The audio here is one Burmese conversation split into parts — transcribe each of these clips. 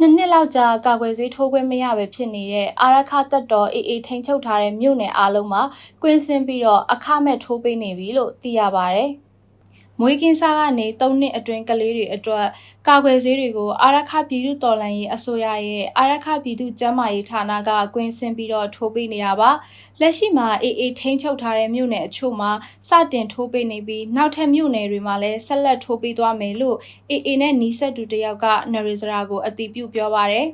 နှစ်နှစ်လောက်ကြာကာကွယ်ဆေးထိုးခွင့်မရပဲဖြစ်နေတဲ့အာရခတက်တော်အေအေထိန်ချုပ်ထားတဲ့မြို့နယ်အားလုံးမှာကွင်းစင်းပြီးတော့အခမဲ့ထိုးပေးနေပြီလို့သိရပါဗျ။ မွေးကင်းစားကနေ၃နှစ်အတွင်းကလေးတွေအတွက်ကာကွယ်ဆေးတွေကိုအာရခပြည်သူတော်လှန်ရေးအစိုးရရဲ့အာရခပြည်သူ့ကျန်းမာရေးဌာနကကွင်းစင်းပြီးတော့ထိုးပေးနေတာပါလက်ရှိမှာအေအေထိန်းချုပ်ထားတဲ့မြို့နယ်အချို့မှာစတင်ထိုးပေးနေပြီးနောက်ထပ်မြို့နယ်တွေမှာလည်းဆက်လက်ထိုးပေးသွားမယ်လို့အေအေနဲ့နီးစပ်သူတယောက်ကနရီစရာကိုအတိပြုပြောပါတယ်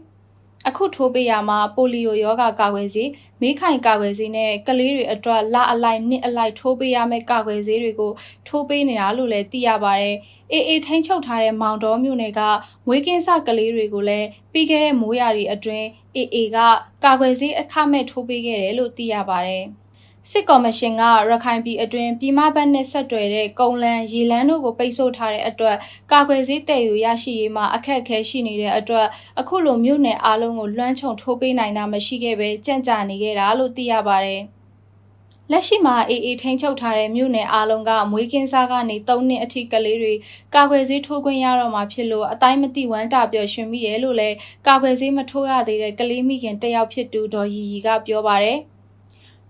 အခုထိုးပေးရမှာပိုလီယိုရောဂါကာကွယ်ဆေးမိခိုင်ကာကွယ်ဆေးနဲ့ကလေးတွေအတွက်လအလိုက်နှစ်အလိုက်ထိုးပေးရမယ့်ကာကွယ်ဆေးတွေကိုထိုးပေးနေတာလို့လည်းသိရပါတယ်။အေးအေးထိန်းချုပ်ထားတဲ့မောင်တော်မြို့နယ်ကမွေးကင်းစကလေးတွေကိုလည်းပြီးခဲ့တဲ့မိုးရာသီအတွင်းအေးအေးကကာကွယ်ဆေးအခမဲ့ထိုးပေးခဲ့တယ်လို့သိရပါတယ်။ စစ်ကော်မရှင်ကရခိုင်ပြည်အတွင်းပြည်မဘက်နဲ့ဆက်တွယ်တဲ့ကုန်းလန်းရေလန်းတို့ကိုပိတ်ဆို့ထားတဲ့အတွက်ကာကွယ်ဆေးတည်ယူရရှိရေးမှာအခက်အခဲရှိနေတဲ့အတွက်အခုလိုမြို့နယ်အားလုံးကိုလွှမ်းခြုံထိုးပေးနိုင်တာမရှိခဲ့ပဲကြံ့ကြာနေခဲ့တာလို့သိရပါတယ်။လက်ရှိမှာအေးအေးထိန်းချုပ်ထားတဲ့မြို့နယ်အားလုံးကမွေးကင်းစားကနေ3နှစ်အထိကလေးတွေကာကွယ်ဆေးထိုးခွင့်ရတော့မှာဖြစ်လို့အတိုင်းမသိဝမ်းတာပျော်ရွှင်မိတယ်လို့လည်းကာကွယ်ဆေးမထိုးရသေးတဲ့ကလေးမိခင်တယောက်ဖြစ်သူဒေါ်ရီရီကပြောပါတယ်။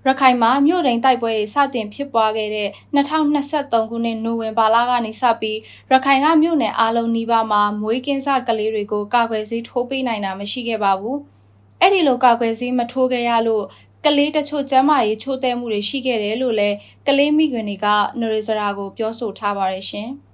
ရခိုင်မှာမြို့တိန်တိုက်ပွဲတွေစတင်ဖြစ်ပွားခဲ့တဲ့2023ခုနှစ်နိုဝင်ဘာလကနေစပြီးရခိုင်ကမြို့နယ်အားလုံးနီးပါးမှာမွေးကင်းစကလေးတွေကိုကာကွယ်ဆေးထိုးပေးနိုင်တာမရှိခဲ့ပါဘူး။အဲ့ဒီလိုကာကွယ်ဆေးမထိုးခဲ့ရလို့ကလေးတချို့ကျန်းမာရေးချိုးတဲ့မှုတွေရှိခဲ့တယ်လို့လည်းကလေးမိခင်တွေကနရီဇရာကိုပြောဆိုထားပါတယ်ရှင်။